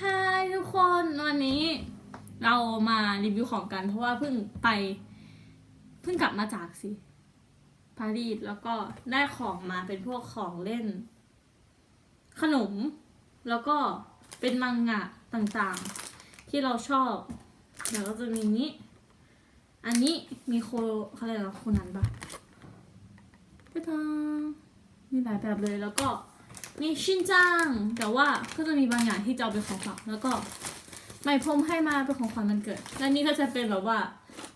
ฮายทุกคนวันนี้เรามารีวิวของกันเพราะว่าเพิ่งไปเพิ่งกลับมาจากสิปารีสแล้วก็ได้ของมาเป็นพวกของเล่น ขนม แล้วก็เป็นมังงะต่างๆ ที่เราชอบเดี๋ยวก็จะมีนี้ อันนี้มีโคเขาเรียกอะไรวะโคนันปะไปทางมีหลายแบบเลยแล้วก็ มีชินจัง แต่ว่าก็จะมีบางอย่างที่จะเอาเป็นของฝากแล้วก็ไม่พรมให้มาเป็นของขวัญมันเกิด และนี่ก็จะเป็นแบบว่า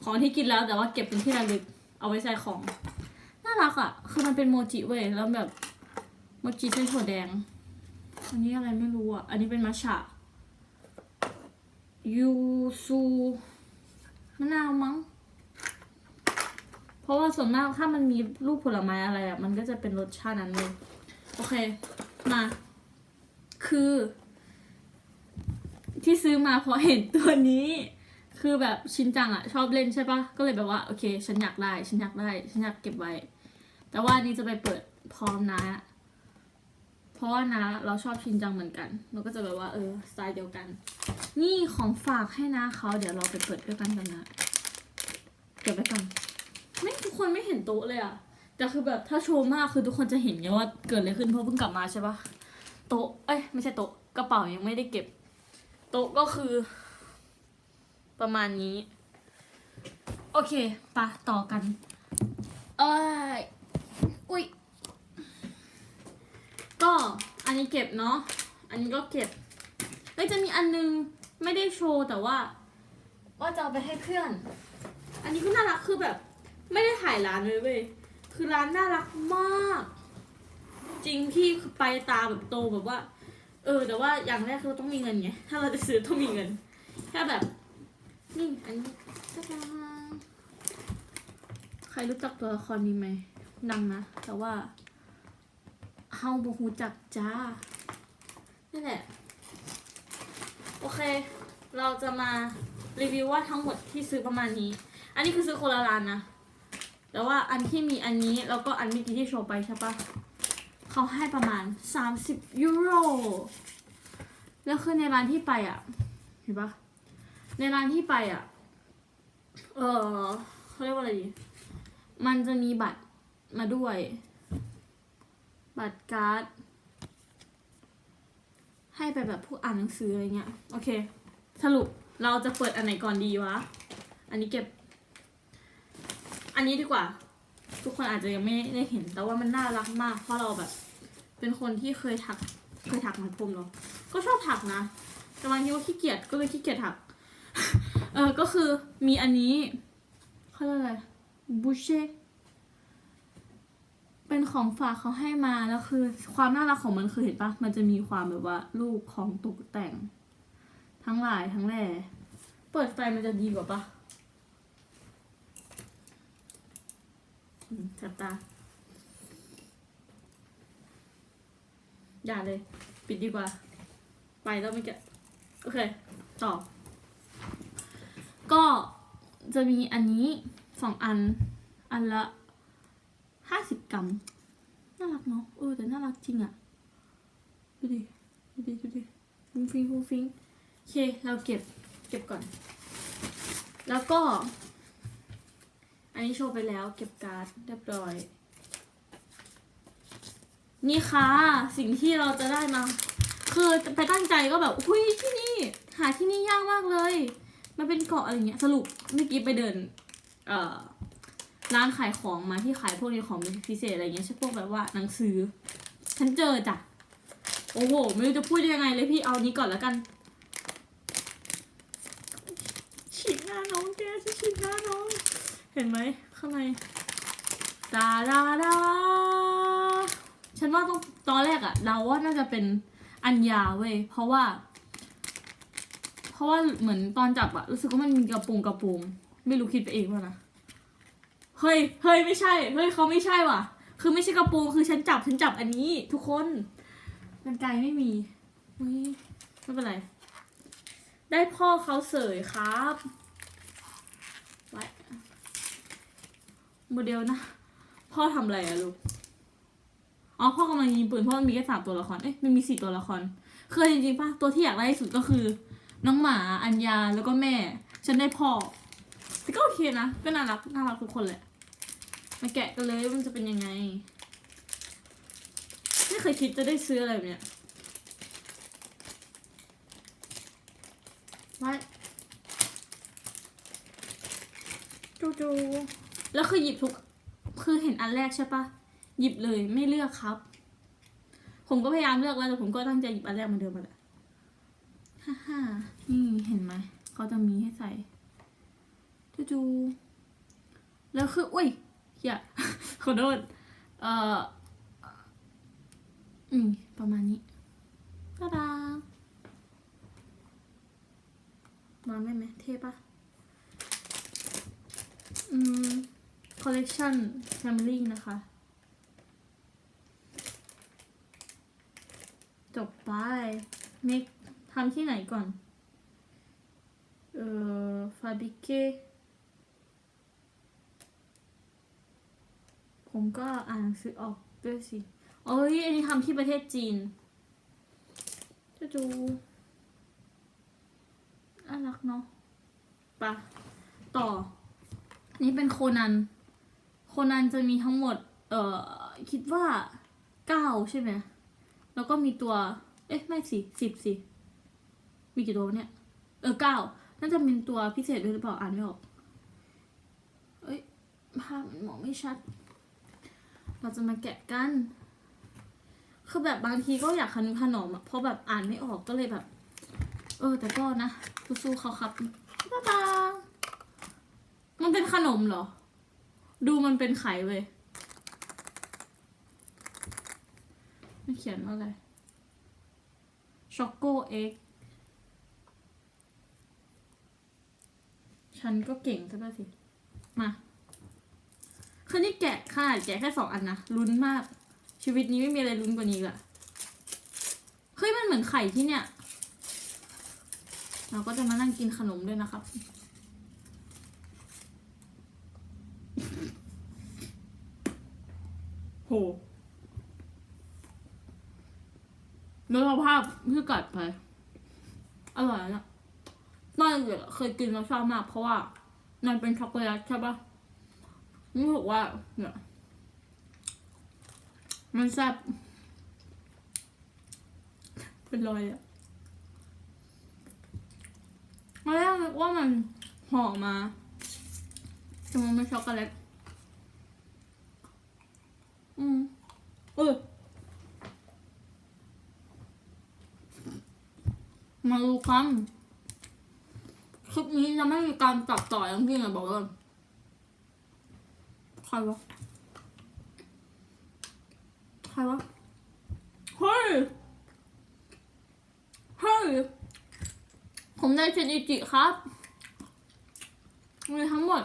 ของที่กินแล้วแต่ว่าเก็บเป็นที่ระลึกเอาไว้ใส่ของ น่ารักอะ่ะ คือมันเป็นโมจิเว้ยแล้วแบบโมจิเส้นถั่วแดง อันนี้อะไรไม่รู้อะ่ะ อันนี้เป็นมัชะยูซูมะนาวมั้ง เพราะว่าส่วนมากถ้ามันมีรูปผลไม้อะไรอะ่ะ มันก็จะเป็นรสชาตินั้นเลย โอเค มา คือ ที่ซื้อมาเพราะเห็นตัวนี้ คือแบบชินจังอะชอบเล่นใช่ปะก็เลยแบบว่าโอเค ฉันอยากได้ ฉันอยากได้ ฉันอยากเก็บไว้ แต่ว่านนี้จะไปเปิดพร้อมนะ เพราะว่านะ เราชอบชินจังเหมือนกันเราก็จะแบบว่าเออสไตล์เดียวกัน นี่ของฝากให้นะเขาเดี๋ยวเราไปเปิดด้วยกันกันนะเก็บไว้ก่อนไม่ทุกคนไม่เห็นโต๊ะเลยอะ แต่คือแบบถ้าโชว์มากคือทุกคนจะเห็นไงว่าเกิดอะไรขึ้นเพราะเพิ่งกลับมาใช่ปะโต๊ะเอ้ยไม่ใช่โต๊ะกระเป๋ายังไม่ได้เก็บ โต๊ะก็คือ ประมาณนี้ โอเคปะต่อกัน เอ้ยอุ้ยก็อันนี้เก็บเนาะอันนี้ก็เก็บเอ้ยจะมีอันนึงไม่ได้โชว์แต่ว่าว่าจะเอาไปให้เพื่อน อันนี้ก็น่ารักคือแบบ ไม่ได้ถ่ายร้านเลยเว้ย คือร้านน่ารักมาก จริงพี่คือไปตาแบบโตแบบว่า เออ แต่ว่าอย่างแรกคือเราต้องมีเงินไงถ้าเราจะซื้อต้องมีเงินแค่แบบนี่อันนี้ตะดาใครรู้จักตัวละครนี้ไหมดังนะแต่ว่าเฮาบ่ฮู้จักจ้านี่แหละ โอเค เราจะมารีวิวว่าทั้งหมดที่ซื้อประมาณนี้ อันนี้คือซื้อคนละร้านนะ แต่ว่าอันที่มีอันนี้แล้วก็อันเมื่อกี้ที่โชว์ไปใช่ปะเขาให้ประมาณ 30 ยูโร แล้วคือในร้านที่ไปอะ เห็นปะในร้านที่ไปอะ เออเขาเรียกว่าอะไรดี มันจะมีบัตรมาด้วย บัตรการ์ด ให้ไปแบบพวกอ่านหนังสืออะไรเงี้ย โอเค สรุปเราจะเปิดอันไหนก่อนดีวะ อันนี้เก็บ อันนี้ดีกว่า ทุกคนอาจจะยังไม่ได้เห็น แต่ว่ามันน่ารักมาก เพราะเราแบบ เป็นคนที่เคยถัก เคยถักไหมพรมเนาะก็ชอบถักนะ แต่บางทีก็ขี้เกียจก็เลยขี้เกียจถัก เออก็คือมีอันนี้เขาเรียกอะไรบูเช่เป็นของฝากเขาให้มาแล้วคือ ความน่ารักของมันคือเห็นปะมันจะมีความแบบว่าลูกของตกแต่ง ทั้งหลายทั้งแหล่เปิดไฟมันจะดีกว่าปะ อืม จับตา อย่าเลย ปิดดีกว่า ไปแล้วไม่แกะโอเค ต่อ ก็จะมีอันนี้สองอัน อันละห้าสิบกรัม น่ารักเนาะ เออ แต่น่ารักจริงอะดูดิ ดูดิ ดูดิฟุ้งฟิงฟุ้งฟิงโอเค เราเก็บ เก็บก่อน แล้วก็ อันนี้โชว์ไปแล้วเก็บการ์ดเรียบร้อย นี่ค่ะสิ่งที่เราจะได้มา คือไปตั้งใจก็แบบหุยที่นี่ หาที่นี่ยากมากเลย มันเป็นเกาะอะไรเงี้ยสรุปเมื่อกี้ไปเดิน เอ่อร้านขายของมาที่ขายพวกนี้ของพิเศษอะไรเงี้ยใช่พวกแบบว่าหนังสือ ฉันเจอจ้ะโอ้โห ไม่รู้จะพูดยังไงเลยพี่เอานี้ก่อนแล้วกันฉีดหน้าน้องแกจะฉีดหน้าน เห็นไหมข้างในดาดาดาฉันว่าต้องตอนแรกอะเราว่าน่าจะเป็นอัญญาเว้ยเพราะว่า เพราะว่าเหมือนตอนจับอะรู้สึกว่ามันมีกระปรงกระปรงไม่รู้คิดไปเองว่านะเฮ้ยเฮ้ยไม่ใช่ เฮ้ยเขาไม่ใช่ว่ะ คือไม่ใช่กระปรงคือฉันจับฉันจับอันนี้ ทุกคนกันไกลไม่มีอุ้ยไม่เป็นไร ได้พ่อเขาเสยครับไว้ โมเดลนะ พ่อทำอะไรอะลูก อ๋อพ่อกำลังยิงปืนเพราะมันมีแค่สามตัวละคร เอ๊ะมันมีสี่ตัวละคร คือจริงๆป่ะตัวที่อยากได้ที่สุดก็คือ น้องหมาอัญญาแล้วก็แม่ ฉันได้พ่อแต่ก็โอเคนะ ก็น่ารักน่ารักทุกคนแหละ มาแกะกันเลยมันจะเป็นยังไง ไม่เคยคิดจะได้ซื้ออะไรแบบเนี้ยไว้จูจู แล้วคือหยิบทุก คือเห็นอันแรกใช่ปะหยิบเลยไม่เลือกครับ ผมก็พยายามเลือกแล้วแต่ผมก็ตั้งใจหยิบอันแรกเหมือนเดิมมาแหละฮ่าฮ่านี่เห็นไหมเขาจะมีให้ใส่จูจูแล้วคืออุ้ยอย่าขอโทษเอ่ออืมประมาณนี้ตาดาวางได้ไหมเท่ปะอืม collection family นะคะ จบไปเมกทำที่ไหนก่อน เอ่อฟาบิเกผมก็อ่านหนังสือออกด้วยสิเอ้ยอันนี้ทำที่ประเทศจีนจะดูน่ารักเนาะปะต่อ นี่เป็นโคนัน โคนันจะมีทั้งหมด เอ่อ คิดว่าเก้าใช่ไหม แล้วก็มีตัว เอ๊ะ ไม่สิสิบสิ มีกี่ตัวเนี่ย เออเก้าน่าจะเป็นตัวพิเศษด้วยหรือเปล่า อ่านไม่ออก เอ้ย ภาพมันมองไม่ชัด เราจะมาแกะกัน คือแบบบางทีก็อยากขนมขนมอะเพราะแบบอ่านไม่ออกก็เลยแบบ เออ แต่ก็นะสู้ๆเขาครับ บ๊ายบายมันเป็นขนมเหรอ ดูมันเป็นไข่เว้ยมันเขียนว่าอะไรช็อกโกเอ็กฉันก็เก่งซะด้วยสิ มาคือนี่แกะขนาดแกะแค่สองอันนะลุ้นมาก ชีวิตนี้ไม่มีอะไรลุ้นกว่านี้ละเฮ้ยมันเหมือนไข่ที่เนี่ย เราก็จะมานั่งกินขนมด้วยนะครับ โหเนื้อภาพที่กัดไปอร่อยนะตอนเด็กเคยกินแล้วชอบมากเพราะว่ามันเป็นช็อกโกแลตใช่ปะรู้สึกว่าเนี่ยมันแซ่บเป็นรอยอะตอนแรกนึกว่ามันห่อมาแต่มันเป็นช็อกโกแลต อืมเออมาดูกันคลิปนี้จะไม่มีการตัดต่อย่างที่ไหนบอกเลยใครวะใครวะเฮ้ยเฮ้ยผมได้เชนิจิครับ มีทั้งหมด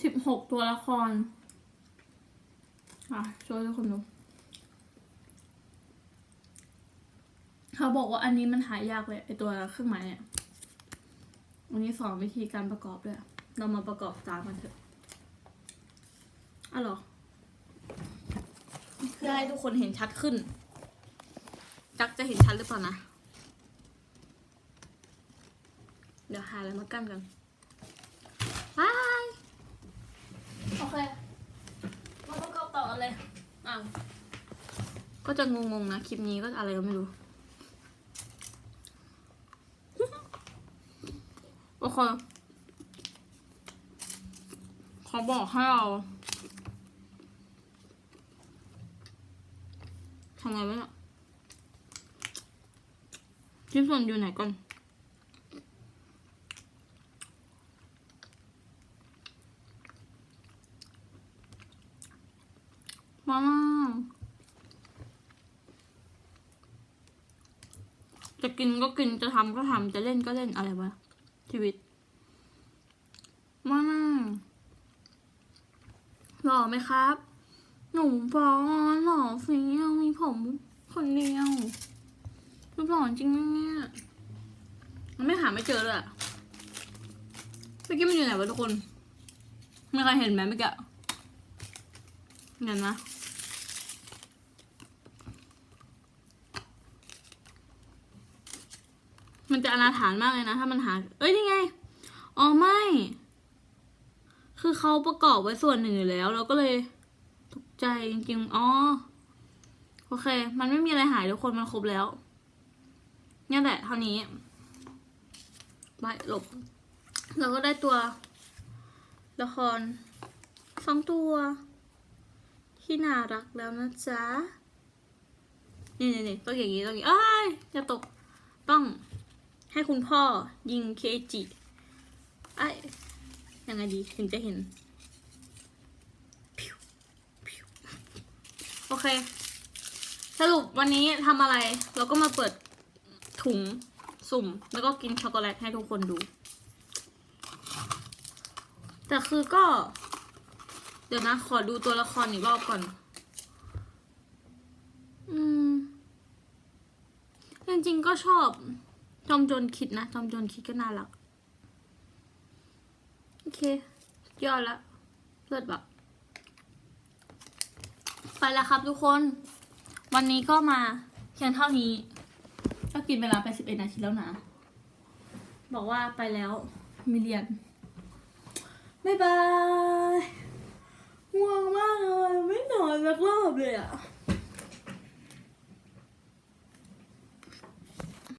สิ บหกตัวละคร อะช่วยทุกคนดู เขาบอกว่าอันนี้มันหายากเลยไอตัวเครื่องหมายเนี่ยวันนี้สอนวิธีการประกอบด้วย เรามาประกอบจานกันเถอะอะหรอเพื่อให้ทุกคนเห็นชัดขึ้น จักจะเห็นชัดหรือเปล่านะ เดี๋ยวหาอะไรมากั้นกันบา โอเคมาประกอบต่อกันเลยอ้าวก็จะงงๆนะคลิปนี้ก็อะไรก็ไม่รู้โอเคเขาบอกให้เราทำไงวะเนี่ยชิ้นส่วนอยู่ไหนก่อน ว้าจะกินก็กินจะทำก็ทำจะเล่นก็เล่นอะไรวะชีวิตว้าหล่อไหมครับ หนุ่มฟอนหล่อเฟี้ยวมีผมคนเดียวรูปหล่อจริงเนี่ยมันไม่หาไม่เจอเลยอะเมื่อกี้มันอยู่ไหนวะทุกคน ไม่ใครเห็นไหมเมื่อกี้ เห็นไหมมันจะอนาถานมากเลยนะ ถ้ามันหา เอ้ยยังไง อ๋อไม่ คือเขาประกอบไว้ส่วนหนึ่งแล้ว เราก็เลยตกใจจริงๆ อ๋อ โอเค มันไม่มีอะไรหายทุกคนมันครบแล้วเนี่ยแหละเท่านี้ไปหลบ เราก็ได้ตัว ละครสองตัว ที่น่ารักแล้วนะจ๊ะ นี่นี่นี่ต้องอย่างนี้ต้องอย่างนี้เอ้ยอย่าตก ต้องให้คุณพ่อยิงเคจิไอ้ยยังไงดีถึงจะเห็นโอเค สรุปวันนี้ทำอะไร เราก็มาเปิดถุงสุ่ม แล้วก็กินช็อกโกแลตให้ทุกคนดู แต่คือก็ ดี๋ยวนะ ขอดูตัวละครอีกรอบก่อน อืม จริงๆก็ชอบจอมโจนคิดนะจอมโจนคิดก็น่ารัก โอเค ยอดละเลิศแบบไปแล้วครับทุกคน วันนี้ก็มาเพียงเท่านี้ ก็กินเวลาไปสิบเอ็ดนาทีแล้วนะ บอกว่าไปแล้ว มีเรียน บ๊ายบาย ง่วงมากเลยไม่นอนสักรอบเลยอะ